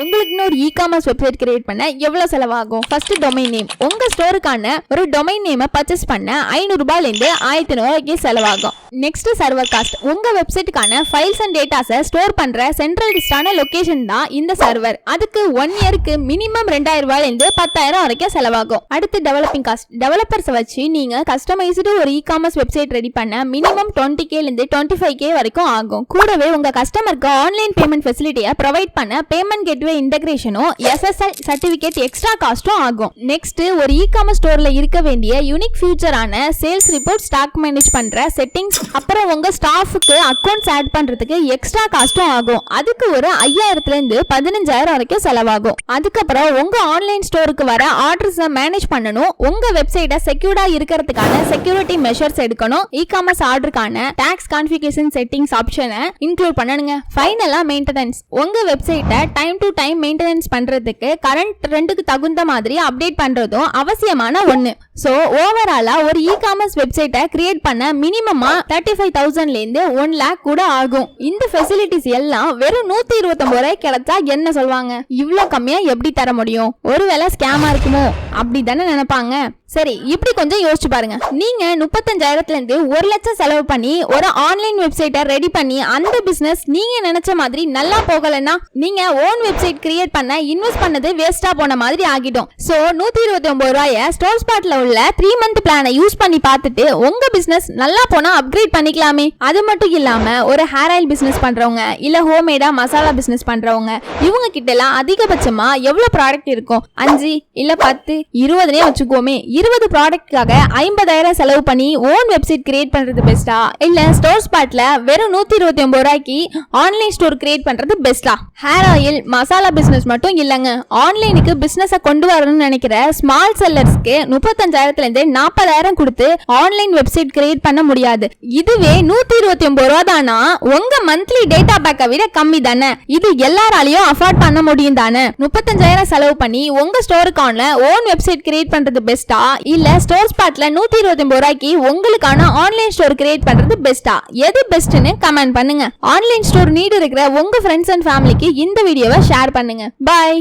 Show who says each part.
Speaker 1: உங்களுக்குன்னு ஒரு e commerce website create பண்ண எவ்வளவு செலவாகும்? ஃபர்ஸ்ட் டொமைன் நேம் உங்க ஸ்டோருக்கான ஒரு டொமைன் நேமை பர்ச்சேஸ் பண்ண ஐநூறு ரூபாயிலேருந்து ஆயிரத்தி ரூபாய்க்கு செலவாகும். நெக்ஸ்ட் சர்வர் காஸ்ட் உங்க வெப்சைட்டுக்கான ஃபைல்ஸ் அண்ட் டேட்டாஸை ஸ்டோர் பண்ற சென்ட்ரலிஸ்டான லொகேஷன் தான் இந்த சர்வர் அதுக்கு ஒன் இயருக்கு மினிமம் ரெண்டாயிரம் ரூபாயிலேருந்து பத்தாயிரம் வரைக்கும் செலவாகும். அடுத்து டெவலப்பிங் காஸ்ட் டெவலப்பர்ஸ் வச்சு நீங்க கஸ்டமைஸ்டு ஒரு இ காமர்ஸ் வெப்சைட் ரெடி பண்ண மினிமம் டுவெண்ட்டி கேலேருந்து டுவெண்ட்டி ஃபைவ் கே வரைக்கும் ஆகும். கூடவே உங்க கஸ்டமருக்கு ஆன்லைன் பேமெண்ட் ஃபெசிலிட்டியை ப்ரொவைட் பண்ண பேமெண்ட் கேட் கேட்வே இன்டகிரேஷனும் எஸ்எஸ்எல் சர்டிஃபிகேட் எக்ஸ்ட்ரா காஸ்ட்டும் ஆகும். நெக்ஸ்ட் ஒரு இ காமர்ஸ் ஸ்டோர்ல இருக்க வேண்டிய யூனிக் ஃபியூச்சரான சேல்ஸ் ரிப்போர்ட் ஸ்டாக் மேனேஜ் பண்ற செட்டிங்ஸ் அப்புறம் உங்க ஸ்டாஃபுக்கு அக்கௌண்ட்ஸ் ஆட் பண்றதுக்கு எக்ஸ்ட்ரா காஸ்ட்டும் ஆகும். அதுக்கு ஒரு ஐயாயிரத்துல இருந்து பதினஞ்சாயிரம் வரைக்கும் செலவாகும். அதுக்கப்புறம் உங்க ஆன்லைன் ஸ்டோருக்கு வர ஆர்டர்ஸை மேனேஜ் பண்ணணும். உங்க வெப்சைட்டை செக்யூர்டா இருக்கிறதுக்கான செக்யூரிட்டி மெஷர்ஸ் எடுக்கணும். இ காமர்ஸ் ஆர்டருக்கான டாக்ஸ் கான்ஃபிகேஷன் செட்டிங்ஸ் ஆப்ஷனை இன்க்ளூட் பண்ணணுங்க ஃபைனலா மெயின்டெனன்ஸ் உங்க வெப்சைட்டை டைம் டு டைம் மெயின்டெனன்ஸ் பண்ணுறதுக்கு கரண்ட் ட்ரெண்டுக்கு தகுந்த மாதிரி அப்டேட் பண்ணுறதும் அவசியமான ஒன்று ஸோ ஓவராலாக ஒரு இ காமர்ஸ் வெப்சைட்டை கிரியேட் பண்ண மினிமமாக தேர்ட்டி ஃபைவ் தௌசண்ட்லேருந்து ஒன் லேக் கூட ஆகும். இந்த ஃபெசிலிட்டிஸ் எல்லாம் வெறும் நூற்றி இருபத்தொம்பது ரூபாய் கிடைச்சா என்ன சொல்லுவாங்க இவ்வளோ கம்மியாக எப்படி தர முடியும்? ஒருவேளை ஸ்கேமாக இருக்குமோ? அப்படி தானே நினைப்பாங்க. சரி இப்படி கொஞ்சம் யோசிச்சு பாருங்க. நீங்க முப்பத்தஞ்சாயிரத்துல இருந்து ஒரு லட்சம் செலவு பண்ணி ஒரு ஆன்லைன் வெப்சைட்டை ரெடி பண்ணி அந்த பிசினஸ் நீங்க நினைச்ச மாதிரி நல்லா போகலைன்னா நீங்க ஓன் வெப்சைட் கிரியேட் பண்ண இன்வெஸ்ட் பண்ணது வேஸ்டா போன மாதிரி ஆகிடும். சோ நூத்தி இருபத்தி ஒன்பது ரூபாய ஸ்டோர் ஸ்பாட்ல உள்ள த்ரீ மந்த் பிளானை யூஸ் பண்ணி பார்த்துட்டு உங்க பிசினஸ் நல்லா போனா அப்கிரேட் பண்ணிக்கலாமே. அது மட்டும் இல்லாம ஒரு ஹேர் ஆயில் பிசினஸ் பண்றவங்க இல்ல ஹோம்மேடா மசாலா பிசினஸ் பண்றவங்க இவங்க கிட்ட எல்லாம் அதிகபட்சமா எவ்வளவு ப்ராடக்ட் இருக்கும்? அஞ்சு இல்ல பத்து இருபதுனே வச்சுக்கோமே. இருபது ப்ராடக்ட்காக ஐம்பதாயிரம் செலவு பண்ணி ஓன் வெப்சைட் கிரியேட் பண்ணுறது பெஸ்ட்டா இல்லை ஸ்டோர் ஸ்பாட்டில் வெறும் நூற்றி இருபத்தி ஒம்பது ரூபாய்க்கு ஆன்லைன் ஸ்டோர் கிரியேட் பண்ணுறது பெஸ்ட்டா ஹேர் ஆயில் மசாலா பிஸ்னஸ் மட்டும் இல்லைங்க. ஆன்லைனுக்கு பிஸ்னஸை கொண்டு வரணும்னு நினைக்கிற ஸ்மால் செல்லர்ஸ்க்கு முப்பத்தஞ்சாயிரத்துலேருந்து நாற்பதாயிரம் கொடுத்து ஆன்லைன் வெப்சைட் கிரியேட் பண்ண முடியாது. இதுவே நூற்றி இருபத்தி ஒம்பது ரூபா தானா உங்கள் மந்த்லி டேட்டா பேக்கை விட கம்மி தானே? இது எல்லாராலையும் அஃபோர்ட் பண்ண முடியும் தானே? முப்பத்தஞ்சாயிரம் செலவு பண்ணி உங்கள் ஸ்டோருக்கான ஓன் வெப்சைட் கிரியேட் பண்ணுறது பெஸ்ட்டா இல்ல ஸ்டோர் ஸ்பாட்ல நூத்தி இருபத்தி ஒன்பது ரூபாய்க்கு உங்களுக்கான ஆன்லைன் ஸ்டோர் கிரியேட் பண்றது பெஸ்டா எது பெஸ்ட்னு கமெண்ட் பண்ணுங்க. ஆன்லைன் ஸ்டோர் நீடு இருக்கிற உங்க ஃப்ரெண்ட்ஸ் அண்ட் ஃபேமிலிக்கு இந்த வீடியோவை ஷேர் பண்ணுங்க. பாய்